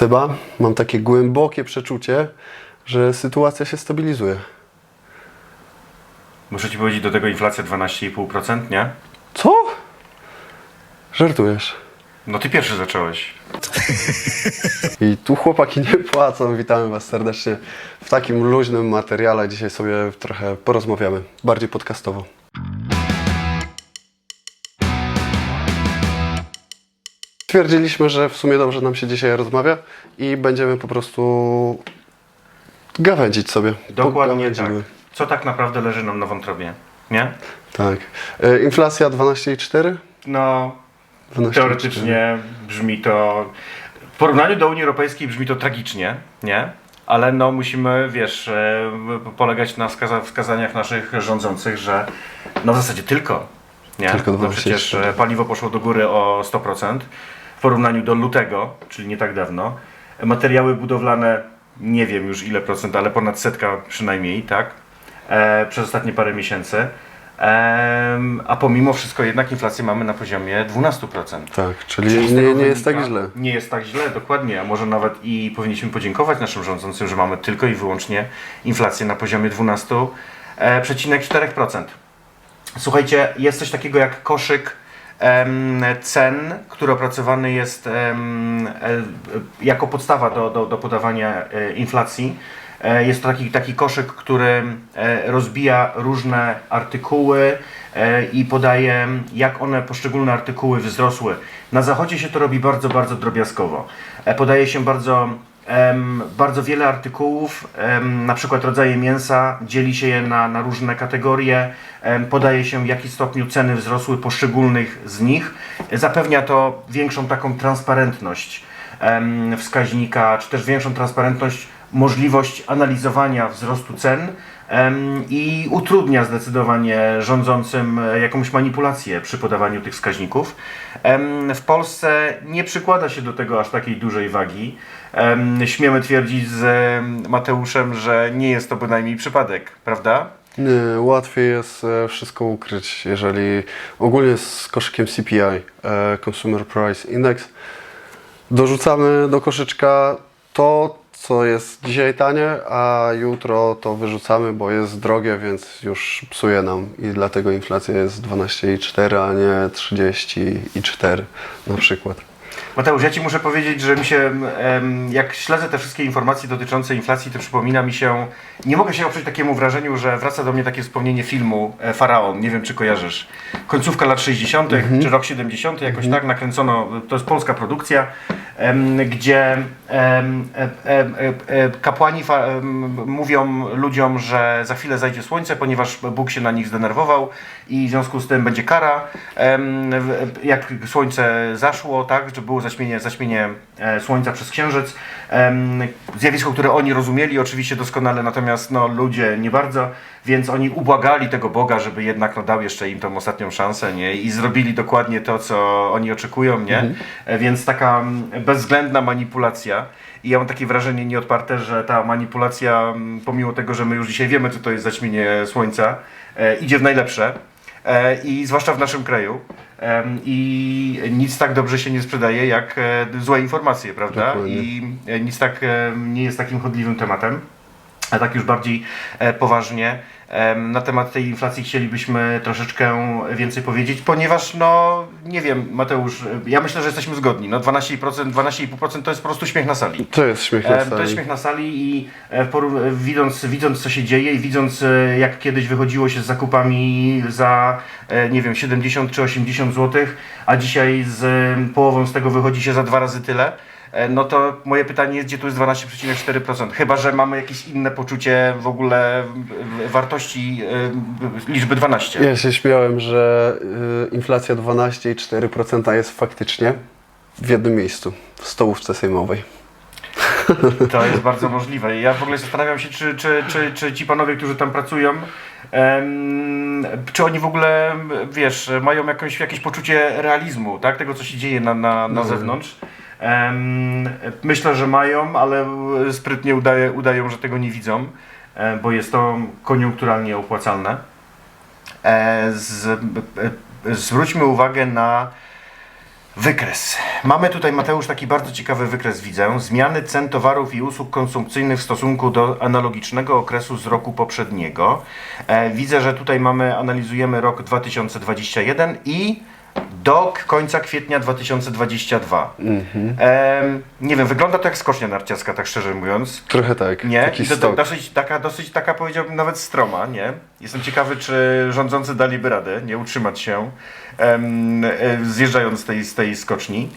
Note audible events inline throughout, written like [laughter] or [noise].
Seba, mam takie głębokie przeczucie, że sytuacja się stabilizuje. Muszę ci powiedzieć do tego inflacja 12,5%, nie? Co? Żartujesz. No ty pierwszy zacząłeś. I tu chłopaki nie płacą. Witamy Was serdecznie w takim luźnym materiale. Dzisiaj sobie trochę porozmawiamy, bardziej podcastowo. Stwierdziliśmy, że w sumie dobrze nam się dzisiaj rozmawia i będziemy po prostu gawędzić sobie. Dokładnie tak. Co tak naprawdę leży nam na wątrobie, nie? Tak. E, Inflacja 12,4? No, 12,4. teoretycznie brzmi to... W porównaniu do Unii Europejskiej brzmi to tragicznie, nie? Ale no musimy, wiesz, e, polegać na wskaza- wskazaniach naszych rządzących, że no w zasadzie tylko, nie? Tylko no przecież 24. e, paliwo poszło do góry o 100% w porównaniu do lutego, czyli nie tak dawno. Materiały budowlane, nie wiem już ile procent, ale ponad setka przynajmniej, tak? E, przez ostatnie parę miesięcy. Em, a pomimo wszystko jednak inflację mamy na poziomie 12%. Tak, czyli nie, nie jest tak źle. Nie jest tak źle, dokładnie. A może nawet i powinniśmy podziękować naszym rządzącym, że mamy tylko i wyłącznie inflację na poziomie 12,4%. Słuchajcie, jest coś takiego jak koszyk cen, który opracowany jest e, jako podstawa do, do, do podawania e, inflacji. E, Jest to taki, taki koszyk, który rozbija różne artykuły i podaje, jak one, poszczególne artykuły wzrosły. Na zachodzie się to robi bardzo, bardzo drobiazgowo. Podaje się bardzo bardzo wiele artykułów, na przykład rodzaje mięsa, dzieli się je na, na różne kategorie, podaje się w jakim stopniu ceny wzrosły poszczególnych z nich. Zapewnia to większą taką transparentność wskaźnika, czy też większą transparentność, możliwość analizowania wzrostu cen i utrudnia zdecydowanie rządzącym jakąś manipulację przy podawaniu tych wskaźników. W Polsce nie przykłada się do tego aż takiej dużej wagi. Em, Śmiemy twierdzić z em, Mateuszem, że nie jest to bynajmniej przypadek, prawda? Nie, łatwiej jest e, wszystko ukryć, jeżeli ogólnie z koszykiem CPI, e, Consumer Price Index, dorzucamy do koszyczka to, co jest dzisiaj tanie, a jutro to wyrzucamy, bo jest drogie, więc już psuje nam i dlatego inflacja jest 12,4, a nie 30,4 na przykład. Mateusz, ja Ci muszę powiedzieć, że mi się, jak śledzę te wszystkie informacje dotyczące inflacji, to przypomina mi się, nie mogę się oprzeć takiemu wrażeniu, że wraca do mnie takie wspomnienie filmu e, Faraon, nie wiem czy kojarzysz. Końcówka lat 60., czy rok 70., jakoś tak nakręcono, to jest polska produkcja, gdzie e, e, kapłani mówią ludziom, że za chwilę zajdzie słońce, ponieważ Bóg się na nich zdenerwował i w związku z tym będzie kara. Jak słońce zaszło, tak, że było zaćmienie, zaćmienie e, słońca przez księżyc. Zjawisko, które oni rozumieli oczywiście doskonale, natomiast no, ludzie nie bardzo, więc oni ubłagali tego Boga, żeby jednak no, dał jeszcze im tą ostatnią szansę nie? i zrobili dokładnie to, co oni oczekują, nie? E, Więc taka mm, bezwzględna manipulacja. I ja mam takie wrażenie nieodparte, że ta manipulacja, mm, pomimo tego, że my już dzisiaj wiemy, co to jest zaćmienie słońca, e, idzie w najlepsze. I zwłaszcza w naszym kraju. I nic tak dobrze się nie sprzedaje jak e, złe informacje, prawda? Dokładnie. I e, nic tak e, nie jest takim chodliwym tematem. A tak już bardziej poważnie na temat tej inflacji chcielibyśmy troszeczkę więcej powiedzieć, ponieważ no nie wiem, Mateusz, ja myślę, że jesteśmy zgodni. No 12%, 12,5% to jest po prostu śmiech na sali. To jest śmiech na E, To jest sali. śmiech na sali i e, widząc, widząc co się dzieje i widząc e, jak kiedyś wychodziło się z zakupami za e, nie wiem 70 czy 80 zł, a dzisiaj z połową z tego wychodzi się za dwa razy tyle. E, No to moje pytanie jest, gdzie tu jest 12,4%? Chyba, że mamy jakieś inne poczucie w ogóle wartości e, liczby 12. Ja się śmiałem, że y, inflacja 12,4% jest faktycznie w jednym miejscu, w stołówce sejmowej. To jest bardzo możliwe. Ja w ogóle zastanawiam się, czy, czy, czy, czy ci panowie, którzy tam pracują, em, czy oni w ogóle, wiesz, mają jakąś, jakieś poczucie realizmu, tak? Tego, co się dzieje na, na, na zewnątrz. Myślę, że mają, ale sprytnie udaje, udają, że tego nie widzą, e, bo jest to koniunkturalnie opłacalne. E, z, e, zwróćmy uwagę na Wykres. Mamy tutaj, Mateusz, taki bardzo ciekawy wykres widzę. Zmiany cen towarów i usług konsumpcyjnych w stosunku do analogicznego okresu z roku poprzedniego. E, widzę, że tutaj mamy, analizujemy rok 2021 i do końca kwietnia 2022. Em, nie wiem, wygląda to jak skocznia narciarska, tak szczerze mówiąc. Trochę tak. Nie? Taki I to, to stok. dosyć taka, dosyć taka powiedziałbym nawet stroma, nie? Jestem ciekawy, czy rządzący daliby radę, nie utrzymać się, em, e, zjeżdżając z tej, z tej skoczni.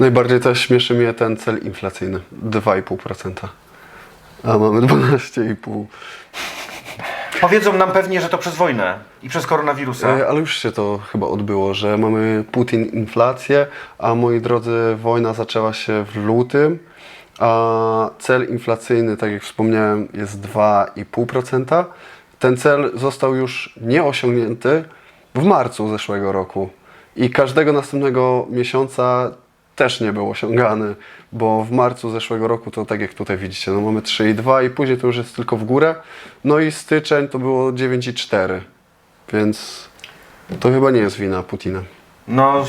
Najbardziej też śmieszy mnie ten cel inflacyjny. 2,5%. A mamy 12,5%. Powiedzą nam pewnie, że to przez wojnę i przez koronawirusa. E, Ale już się to chyba odbyło, że mamy Putin inflację, a moi drodzy, wojna zaczęła się w lutym, a cel inflacyjny, tak jak wspomniałem, jest 2,5%. Ten cel został już nie osiągnięty w marcu zeszłego roku i każdego następnego miesiąca też nie był osiągany, bo w marcu zeszłego roku to tak jak tutaj widzicie, no mamy 3,2 i później to już jest tylko w górę. No i styczeń to było 9,4. Więc to chyba nie jest wina Putina. No,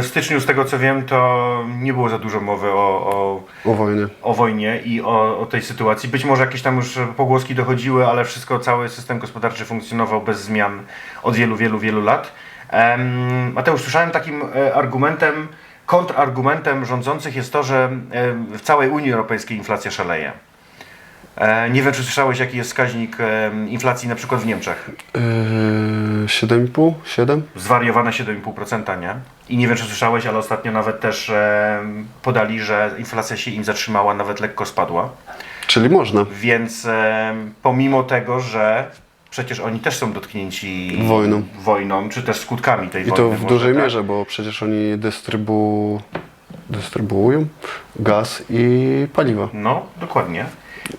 w styczniu, z tego co wiem, to nie było za dużo mowy o, o, O wojnie. o wojnie i o, o tej sytuacji. Być może jakieś tam już pogłoski dochodziły, ale wszystko, cały system gospodarczy funkcjonował bez zmian od wielu, wielu, wielu lat. Em, Mateusz, słyszałem takim e, argumentem, kontrargumentem rządzących jest to, że e, w całej Unii Europejskiej inflacja szaleje. E, Nie wiem, czy słyszałeś, jaki jest wskaźnik e, inflacji na przykład w Niemczech. Yy, 7,5? 7? Zwariowane 7,5%, nie? I nie wiem, czy słyszałeś, ale ostatnio nawet też podali, że inflacja się im zatrzymała, nawet lekko spadła. Czyli można. Więc pomimo tego, że przecież oni też są dotknięci Wojną. wojną czy też skutkami tej I wojny. to w może, dużej tak? mierze, bo przecież oni dystrybu... dystrybuują gaz i paliwa. No, dokładnie.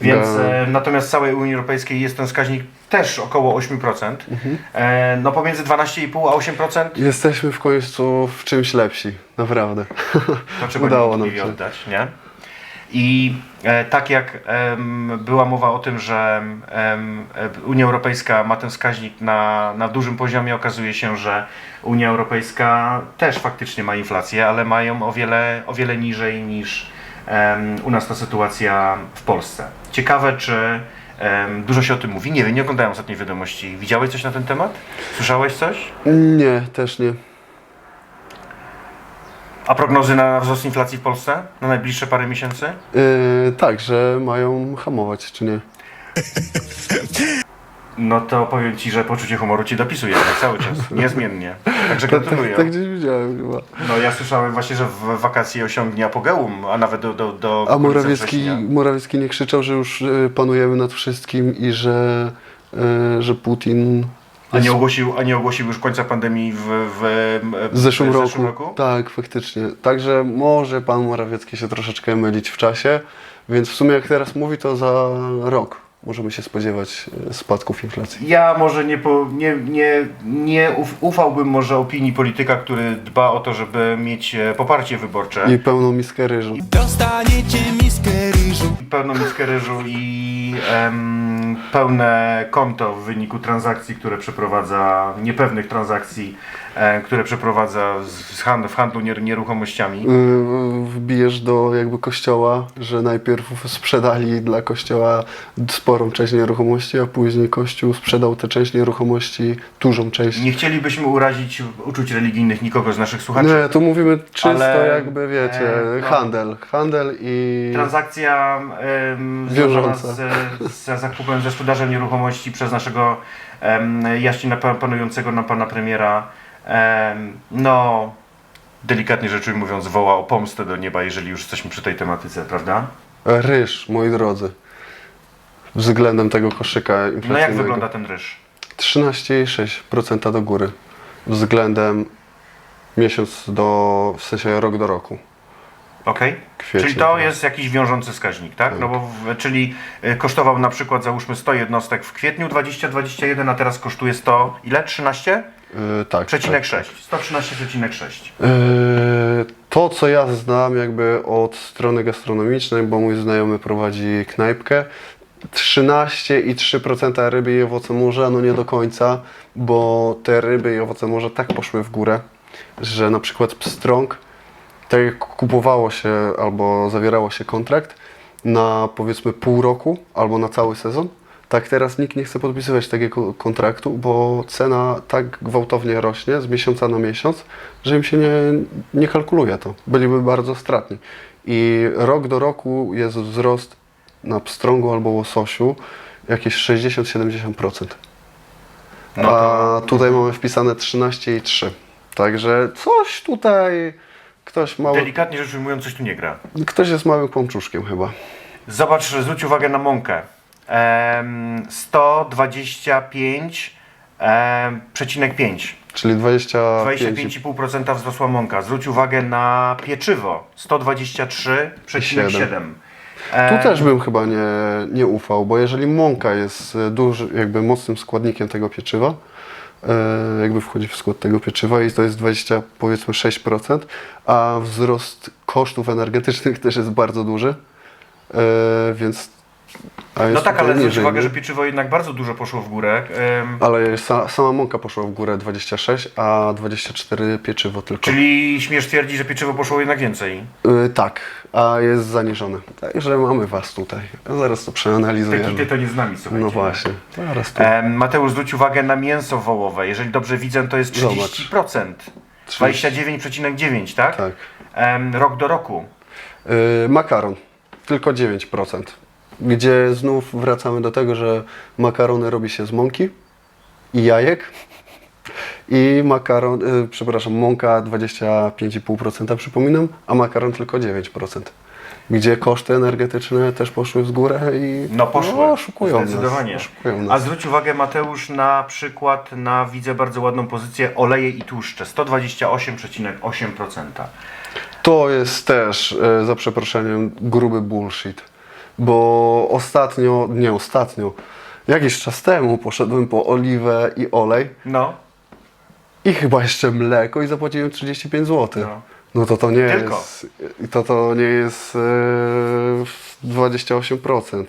Więc e, natomiast w całej Unii Europejskiej jest ten wskaźnik też około 8%. Mhm. E, no pomiędzy 12,5 a 8% Jesteśmy w końcu w czymś lepsi. Naprawdę. to trzeba [laughs] Udało nam niewątpliwie się. oddać, nie? I e, tak jak była mowa o tym, że Unia Europejska ma ten wskaźnik na, na dużym poziomie, okazuje się, że Unia Europejska też faktycznie ma inflację, ale mają o wiele, o wiele niżej niż u nas ta sytuacja w Polsce. Ciekawe, czy dużo się o tym mówi. Nie wiem, nie ostatniej wiadomości. Widziałeś coś na ten temat? Słyszałeś coś? Nie, też nie. A prognozy na wzrost inflacji w Polsce na najbliższe parę miesięcy? Yy, tak, że mają hamować, czy nie? No to powiem Ci, że poczucie humoru Ci dopisuje tak cały czas, [laughs] niezmiennie. Także Tak, tak, gratuluję. tak gdzieś widziałem chyba. No ja słyszałem właśnie, że w wakacje osiągnie apogeum, a nawet do, do, do A Morawiecki. Morawiecki nie krzyczał, że już y, panujemy nad wszystkim i że, y, że Putin A nie, ogłosił, a nie ogłosił już końca pandemii w, w, w zeszłym, w roku. zeszłym roku? Tak, faktycznie. Także może pan Morawiecki się troszeczkę mylić w czasie, więc w sumie jak teraz mówi, to za rok możemy się spodziewać y, spadków inflacji. Ja może nie, po, nie, nie, nie uf, ufałbym może opinii polityka, który dba o to, żeby mieć e, poparcie wyborcze. I pełną miskę ryżu. Dostaniecie miskę ryżu pełną miskę ryżu i em, pełne konto w wyniku transakcji, które przeprowadza, niepewnych transakcji, które przeprowadza z, z hand, w handlu nier, nieruchomościami. Y, Wbijesz do jakby kościoła, że najpierw sprzedali dla kościoła sporą część nieruchomości, a później kościół sprzedał tę część nieruchomości, dużą część. Nie chcielibyśmy urazić uczuć religijnych nikogo z naszych słuchaczy. Nie, tu mówimy czysto Ale, jakby wiecie, e, no. handel. Handel i Transakcja związana Wiążąca. z, z zakupem, ze sprzedażem nieruchomości przez naszego jaśnie napa- panującego na pana premiera. No, delikatnie rzecz ujmując, woła o pomstę do nieba, jeżeli już jesteśmy przy tej tematyce, prawda? ryż, moi drodzy. Względem tego koszyka No jak inflacyjnego. wygląda ten ryż? 13,6% do góry. Względem miesiąc do, w sensie rok do roku. Okej? Kwiecień, Czyli to tak. jest jakiś wiążący wskaźnik, tak? No bo w, czyli y, kosztował na przykład załóżmy 100 jednostek w kwietniu 2021, a teraz kosztuje 100, ile? 13? Yy, tak. Przecinek tak. 6. 113,6. Yy, To, co ja znam jakby od strony gastronomicznej, bo mój znajomy prowadzi knajpkę, 13,3% ryby i owoce morza, no nie do końca, bo te ryby i owoce morza tak poszły w górę, że na przykład pstrąg tak jak kupowało się albo zawierało się kontrakt na powiedzmy pół roku albo na cały sezon, tak teraz nikt nie chce podpisywać takiego kontraktu, bo cena tak gwałtownie rośnie z miesiąca na miesiąc, że im się nie, nie kalkuluje to. Byliby bardzo stratni. I rok do roku jest wzrost na pstrągu albo łososiu jakieś 60-70%. No A tutaj mamy wpisane 13,3. Także coś tutaj, ktoś mały, Delikatnie rzecz ujmując, coś tu nie gra. ktoś jest małym kłamczuszkiem chyba. Zobacz, zwróć uwagę na mąkę. Em, 125,5 em, przecinek 5. Czyli 25. 25,5% wzrosła mąka. Zwróć uwagę na pieczywo. 123,7. Tu też bym chyba nie, nie ufał, bo jeżeli mąka jest e, duży, jakby mocnym składnikiem tego pieczywa, jakby wchodzi w skład tego pieczywa i to jest 20 powiedzmy 6%, a wzrost kosztów energetycznych też jest bardzo duży, e, więc No tak, ale zwróć uwagę, że pieczywo jednak bardzo dużo poszło w górę. Em, Ale sa, sama mąka poszła w górę 26, a 24 pieczywo tylko. Czyli śmiesz twierdzić, że pieczywo poszło jednak więcej. Y, tak, a jest zaniżone. Także mamy was tutaj. Zaraz to przeanalizujemy. to nie z nami, słuchajcie. No właśnie. Zaraz. Em, Mateusz, zwróć uwagę na mięso wołowe. Jeżeli dobrze widzę, to jest Zobacz. 30%. 29,9, tak? Tak. Em, rok do roku. Y, makaron. Tylko 9%. Gdzie znów wracamy do tego, że makarony robi się z mąki i jajek. I makaron, y, przepraszam, mąka 25,5% przypominam, a makaron tylko 9%. Gdzie koszty energetyczne też poszły w górę i No poszły. no, oszukują Zdecydowanie. nas. Oszukują A nas. zwróć uwagę Mateusz na przykład na widzę bardzo ładną pozycję oleje i tłuszcze 128,8%. To jest też, e, za przeproszeniem, gruby bullshit. Bo ostatnio, nie ostatnio, jakiś czas temu poszedłem po oliwę i olej No, i chyba jeszcze mleko i zapłaciłem 35 zł. No. No, to to nie Tylko. jest, to to nie jest e, 28%.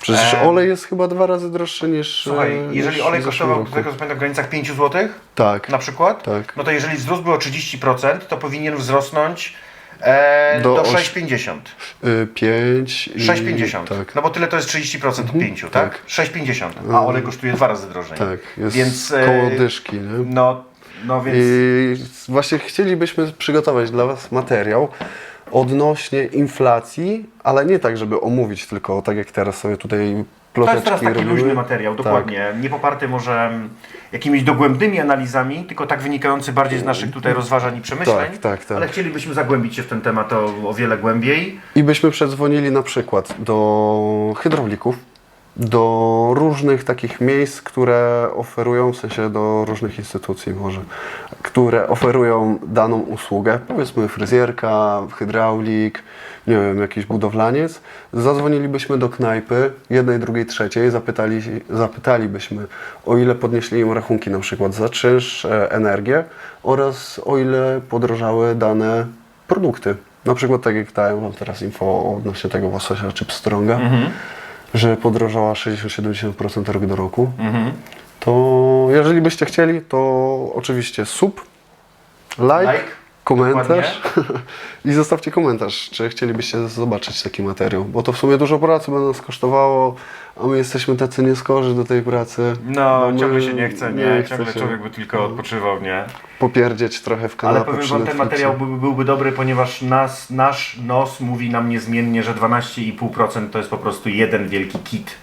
Przecież Em. olej jest chyba dwa razy droższy niż słuchaj, e, jeżeli niż olej w zeszłym kosztował, roku. pamiętam, w granicach 5 zł Tak, na przykład, Tak. no to jeżeli wzrost był o 30%, to powinien wzrosnąć e, do, Do oś- 6,50. y, 5 i... 6,50. Tak, No bo tyle to jest 30% od 5, tak? tak. 6,50. A olej kosztuje dwa razy drożej. tak, jest Więc, e, koło dyszki, nie? No, no więc... I właśnie chcielibyśmy przygotować dla Was materiał odnośnie inflacji, ale nie tak, żeby omówić tylko, tak jak teraz sobie tutaj To jest teraz taki luźny materiał, Tak. dokładnie. Nie poparty może jakimiś dogłębnymi analizami, tylko tak wynikający bardziej z naszych tutaj rozważań i przemyśleń. Tak, tak, tak. Ale chcielibyśmy zagłębić się w ten temat o, o wiele głębiej. I byśmy przedzwonili na przykład do hydraulików, do różnych takich miejsc, które oferują, w sensie do różnych instytucji może, które oferują daną usługę, powiedzmy fryzjerka, hydraulik, nie wiem, jakiś budowlaniec. Zadzwonilibyśmy do knajpy, jednej, drugiej, trzeciej, zapytali, zapytalibyśmy, o ile podnieśli im rachunki na przykład za czynsz, e, energię oraz o ile podrożały dane produkty. Na przykład tak jak dałem Wam teraz info odnośnie tego łososia czy pstrąga, że podrożała 60-70% rok do roku. To jeżeli byście chcieli, to oczywiście sub, like, Like, komentarz [laughs] i zostawcie komentarz, czy chcielibyście zobaczyć taki materiał, bo to w sumie dużo pracy by nas kosztowało, a my jesteśmy tacy nieskorzy do tej pracy. No, my- ciągle się nie chce, nie? chce ciągle się człowiek by tylko odpoczywał, nie? popierdzieć trochę w kanale. Ale powiem Wam, ten materiał byłby, byłby dobry, ponieważ nas, nasz nos mówi nam niezmiennie, że 12,5% to jest po prostu jeden wielki kit,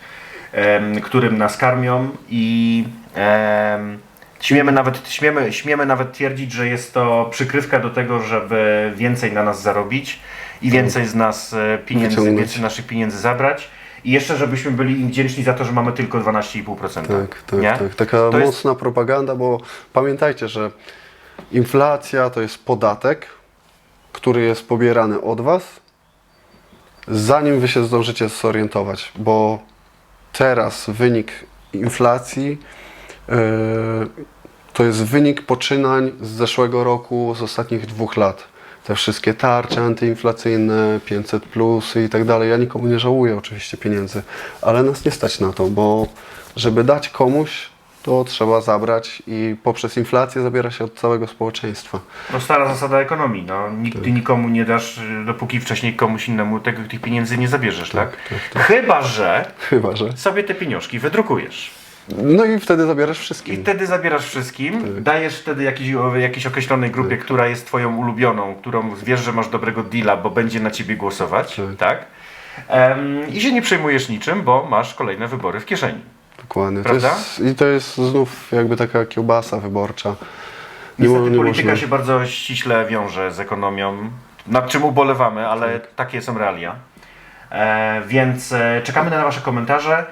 em, którym nas karmią i em, śmiemy, nawet, śmiemy, śmiemy nawet twierdzić, że jest to przykrywka do tego, żeby więcej na nas zarobić i więcej z nas e, pieniędzy, Wyciągnąć. więcej naszych pieniędzy zabrać. I jeszcze, żebyśmy byli im wdzięczni za to, że mamy tylko 12,5%. Tak, tak, nie? tak. Taka To jest- mocna propaganda, bo pamiętajcie, że inflacja to jest podatek, który jest pobierany od Was, zanim Wy się zdążycie zorientować, bo teraz wynik inflacji to jest wynik poczynań z zeszłego roku, z ostatnich dwóch lat. Te wszystkie tarcze antyinflacyjne, 500 plus i tak dalej. Ja nikomu nie żałuję oczywiście pieniędzy, ale nas nie stać na to, bo żeby dać komuś, to trzeba zabrać i poprzez inflację zabiera się od całego społeczeństwa. No stara zasada ekonomii, no. Nigdy Tak. nikomu nie dasz, dopóki wcześniej komuś innemu tego, tych pieniędzy nie zabierzesz, tak? tak, Chyba, że Chyba, że. sobie te pieniążki wydrukujesz. No i wtedy zabierasz I wszystkim. wtedy zabierasz wszystkim, dajesz wtedy jakiejś, jakiejś określonej grupie, która jest twoją ulubioną, którą wiesz, że masz dobrego deala, bo będzie na ciebie głosować, tak? Tak. Em, I się nie przejmujesz niczym, bo masz kolejne wybory w kieszeni. Dokładnie. To Prawda? jest, I to jest znów jakby taka kiełbasa wyborcza. Niestety mo- polityka można- się bardzo ściśle wiąże z ekonomią, nad czym ubolewamy, ale Tak. takie są realia. E, więc e, czekamy na Wasze komentarze.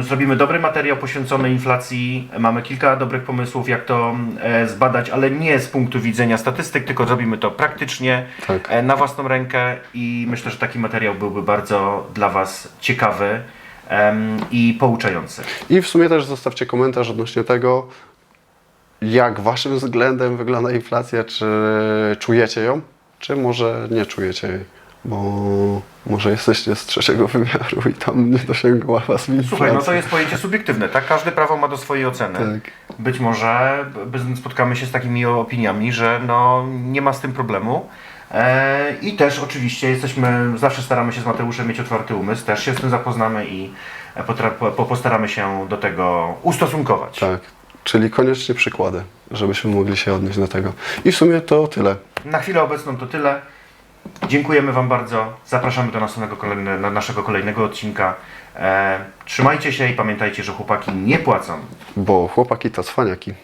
Zrobimy dobry materiał poświęcony inflacji. Mamy kilka dobrych pomysłów, jak to e, zbadać, ale nie z punktu widzenia statystyk, tylko zrobimy to praktycznie, Tak. e, na własną rękę i myślę, że taki materiał byłby bardzo dla Was ciekawy i pouczający. I w sumie też zostawcie komentarz odnośnie tego, jak waszym względem wygląda inflacja, czy czujecie ją, czy może nie czujecie jej, bo może jesteście z trzeciego [laughs] wymiaru i tam nie dosięgła was inflacja. Słuchaj, no to jest pojęcie subiektywne, tak? Każdy prawo ma do swojej oceny. Tak. Być może spotkamy się z takimi opiniami, że no, nie ma z tym problemu. E, I też oczywiście jesteśmy, zawsze staramy się z Mateuszem mieć otwarty umysł, też się z tym zapoznamy i postaramy się do tego ustosunkować. Tak, czyli koniecznie przykłady, żebyśmy mogli się odnieść do tego. I w sumie to tyle. Na chwilę obecną to tyle. Dziękujemy Wam bardzo. Zapraszamy do następnego kolejne, na naszego kolejnego odcinka. E, trzymajcie się i pamiętajcie, że chłopaki nie płacą. Bo chłopaki to cwaniaki.